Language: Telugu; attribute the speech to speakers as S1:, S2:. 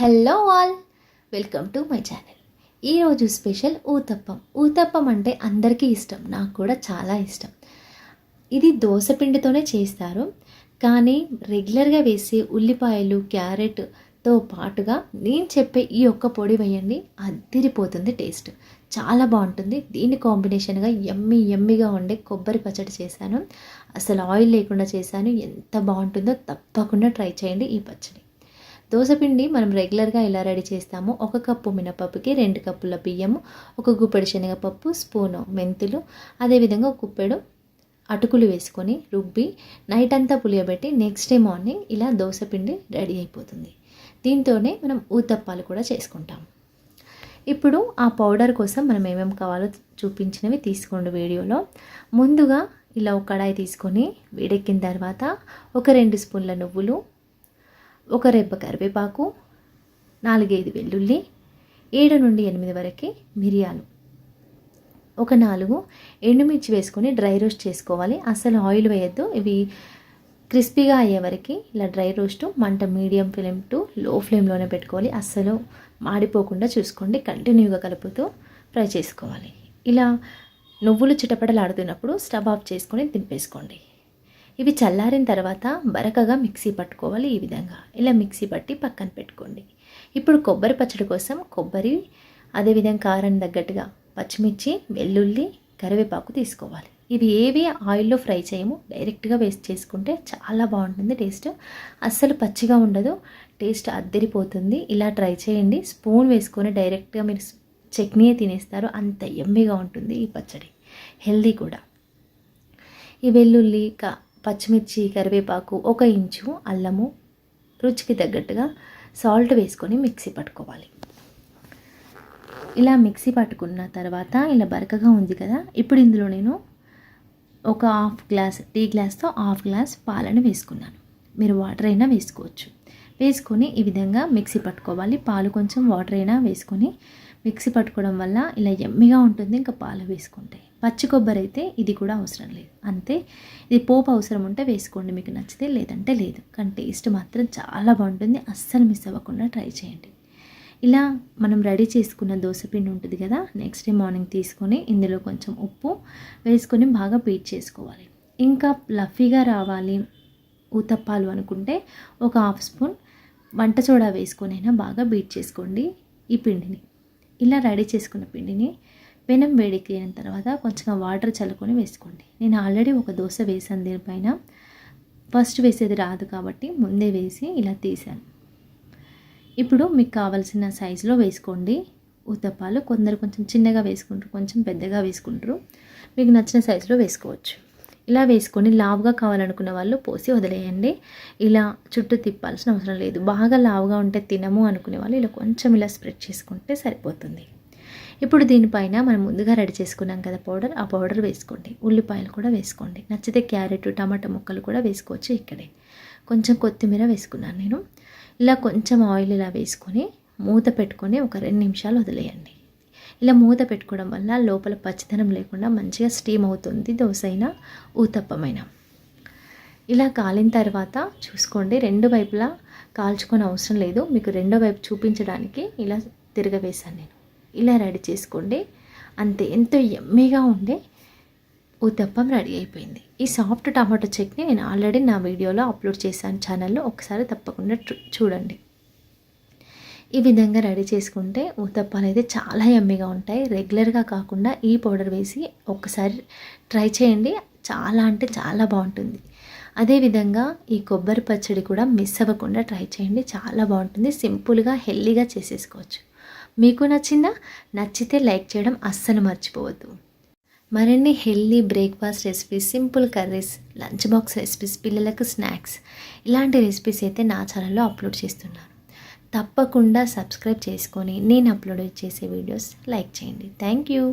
S1: Hello all welcome to my channel. ఈరోజు స్పెషల్ ఊతప్పం. ఊతప్పం అంటే అందరికీ ఇష్టం నాకు కూడా చాలా ఇష్టం. ఇది దోశపిండితోనే చేస్తారు కానీ రెగ్యులర్గా వేసే ఉల్లిపాయలు క్యారెట్తో పాటుగా నేను చెప్పే ఈ ఒక్క పొడి వేయండి అద్దిరిపోతుంది టేస్ట్. చాలా బాగుంటుంది. దీని కాంబినేషన్గా ఎమ్మి ఎమ్మిగా ఉండే కొబ్బరి పచ్చడి చేశాను. అసలు ఆయిల్ లేకుండా చేశాను. ఎంత బాగుంటుందో తప్పకుండా ట్రై చేయండి ఈ పచ్చడి. దోసపిండి మనం రెగ్యులర్గా ఎలా రెడీ చేస్తామో ఒక కప్పు మినపప్పుకి రెండు కప్పుల బియ్యము ఒక గుప్పెడు శనగపప్పు స్పూను మెంతులు అదేవిధంగా ఒక గుప్పెడు అటుకులు వేసుకొని రుబ్బి నైట్ అంతా పులియబెట్టి నెక్స్ట్ డే మార్నింగ్ ఇలా దోశపిండి రెడీ అయిపోతుంది. దీంతోనే మనం ఊతప్పాలు కూడా చేసుకుంటాం. ఇప్పుడు ఆ పౌడర్ కోసం మనం ఏమేమి కావాలో చూపించినవి తీసుకోండి వీడియోలో. ముందుగా ఇలా ఒక కడాయి తీసుకొని వేడెక్కిన తర్వాత ఒక రెండు స్పూన్ల నువ్వులు ఒక రెబ్బ కరివేపాకు నాలుగైదు వెల్లుల్లి ఏడు నుండి ఎనిమిది వరకు మిరియాలు. ఒక నాలుగు ఎండుమిర్చి వేసుకొని డ్రై రోస్ట్ చేసుకోవాలి. అసలు ఆయిల్ వేయద్దు. ఇవి క్రిస్పీగా అయ్యే వరకు ఇలా డ్రై రోస్ట్ మంట మీడియం ఫ్లేమ్ టు లో ఫ్లేమ్లోనే పెట్టుకోవాలి. అస్సలు మాడిపోకుండా చూసుకోండి. కంటిన్యూగా కలుపుతూ ఫ్రై చేసుకోవాలి. ఇలా నువ్వులు చిటపటలాడుతున్నప్పుడు స్టవ్ ఆఫ్ చేసుకొని దింపేసుకోండి. ఇవి చల్లారిన తర్వాత బరకగా మిక్సీ పట్టుకోవాలి ఈ విధంగా. ఇలా మిక్సీ పట్టి పక్కన పెట్టుకోండి. ఇప్పుడు కొబ్బరి పచ్చడి కోసం కొబ్బరి అదేవిధంగా కారం తగ్గట్టుగా పచ్చిమిర్చి వెల్లుల్లి కరివేపాకు తీసుకోవాలి. ఇవి ఏవి ఆయిల్లో ఫ్రై చేయము డైరెక్ట్గా వేస్ట్ చేసుకుంటే చాలా బాగుంటుంది టేస్ట్. అస్సలు పచ్చిగా ఉండదు టేస్ట్ అద్దరిపోతుంది. ఇలా ట్రై చేయండి. స్పూన్ వేసుకొని డైరెక్ట్గా మీరు చట్నీ తినేస్తారు. అంత ఎమ్మిగా ఉంటుంది ఈ పచ్చడి. హెల్దీ కూడా. ఈ వెల్లుల్లి క పచ్చిమిర్చి కరివేపాకు ఒక ఇంచు అల్లము రుచికి తగ్గట్టుగా సాల్ట్ వేసుకొని మిక్సీ పట్టుకోవాలి. ఇలా మిక్సీ పట్టుకున్న తర్వాత ఇలా బరకగా ఉంది కదా ఇప్పుడు ఇందులో నేను ఒక హాఫ్ గ్లాస్ టీ గ్లాస్తో హాఫ్ గ్లాస్ పాలను వేసుకున్నాను. మీరు వాటర్ అయినా వేసుకోవచ్చు. వేసుకొని ఈ విధంగా మిక్సీ పట్టుకోవాలి. పాలు కొంచెం వాటర్ అయినా వేసుకొని మిక్సీ పట్టుకోవడం వల్ల ఇలా ఎమ్మిగా ఉంటుంది ఇంకా పాలు వేసుకుంటే. పచ్చి కొబ్బరి అయితే ఇది కూడా అవసరం లేదు. అంతే. ఇది పోపు అవసరం ఉంటే వేసుకోండి మీకు నచ్చితే లేదంటే లేదు. కానీ టేస్ట్ మాత్రం చాలా బాగుంటుంది. అస్సలు మిస్ అవ్వకుండా ట్రై చేయండి. ఇలా మనం రెడీ చేసుకున్న దోశపిండి ఉంటుంది కదా నెక్స్ట్ డే మార్నింగ్ తీసుకొని ఇందులో కొంచెం ఉప్పు వేసుకొని బాగా బీట్ చేసుకోవాలి. ఇంకా లఫీగా రావాలి ఊతప్పాలు అనుకుంటే ఒక హాఫ్ స్పూన్ వంట సోడా వేసుకొని అయినా బాగా బీట్ చేసుకోండి ఈ పిండిని. ఇలా రెడీ చేసుకున్న పిండిని పెనం అయిన తర్వాత కొంచెం వాటర్ చల్లుకొని వేసుకోండి. నేను ఆల్రెడీ ఒక దోశ వేసాను దీనిపైన ఫస్ట్ వేసేది రాదు కాబట్టి ముందే వేసి ఇలా తీసాను. ఇప్పుడు మీకు కావాల్సిన సైజులో వేసుకోండి. ఊతప్పాలు కొందరు కొంచెం చిన్నగా వేసుకుంటారు కొంచెం పెద్దగా వేసుకుంటారు. మీకు నచ్చిన సైజులో వేసుకోవచ్చు. ఇలా వేసుకొని లావుగా కావాలనుకున్న వాళ్ళు పోసి వదిలేయండి. ఇలా చుట్టూ తిప్పాల్సిన అవసరం లేదు. బాగా లావుగా ఉంటే తినము అనుకునే వాళ్ళు ఇలా కొంచెం ఇలా స్ప్రెడ్ చేసుకుంటే సరిపోతుంది. ఇప్పుడు దీనిపైన మనం ముందుగా రెడీ చేసుకున్నాం కదా పౌడర్. ఆ పౌడర్ వేసుకోండి. ఉల్లిపాయలు కూడా వేసుకోండి. నచ్చితే క్యారెట్ టమాటా ముక్కలు కూడా వేసుకోవచ్చు ఇక్కడే. కొంచెం కొత్తిమీర వేసుకున్నాను నేను. ఇలా కొంచెం ఆయిల్ ఇలా వేసుకొని మూత పెట్టుకొని ఒక రెండు నిమిషాలు వదిలేయండి. ఇలా మూత పెట్టుకోవడం వల్ల లోపల పచ్చిదనం లేకుండా మంచిగా స్టీమ్ అవుతుంది దోశ అయినా ఊతప్పమైన. ఇలా కాలిన తర్వాత చూసుకోండి రెండు వైపులా కాల్చుకొని అవసరం లేదు. మీకు రెండో వైపు చూపించడానికి ఇలా తిరగవేశాను నేను. ఇలా రెడీ చేసుకోండి. అంతే ఎంతో ఎమ్మీగా ఉండే ఊతప్పం రెడీ అయిపోయింది. ఈ సాఫ్ట్ టమాటో చట్నీ నేను ఆల్రెడీ నా వీడియోలో అప్లోడ్ చేశాను ఛానల్లో. ఒకసారి తప్పకుండా చూడండి. ఈ విధంగా రెడీ చేసుకుంటే ఊతప్పాలు అయితే చాలా ఎమ్మిగా ఉంటాయి. రెగ్యులర్గా కాకుండా ఈ పౌడర్ వేసి ఒక్కసారి ట్రై చేయండి. చాలా అంటే చాలా బాగుంటుంది. అదేవిధంగా ఈ కొబ్బరి పచ్చడి కూడా మిస్ అవ్వకుండా ట్రై చేయండి. చాలా బాగుంటుంది. సింపుల్గా హెల్దీగా చేసేసుకోవచ్చు. మీకు నచ్చిందా? నచ్చితే లైక్ చేయడం అస్సలు మర్చిపోవద్దు. మరిన్ని healthy breakfast recipes simple curries lunch box recipes పిల్లలకు స్నాక్స్ ఇలాంటి రెసిపీస్ అయితే నా ఛానల్లో అప్లోడ్ చేస్తున్నాను తప్పకుండా సబ్స్క్రైబ్ చేసుకొని నేను అప్లోడ్ చేసే వీడియోస్ లైక్ చేయండి. Thank you.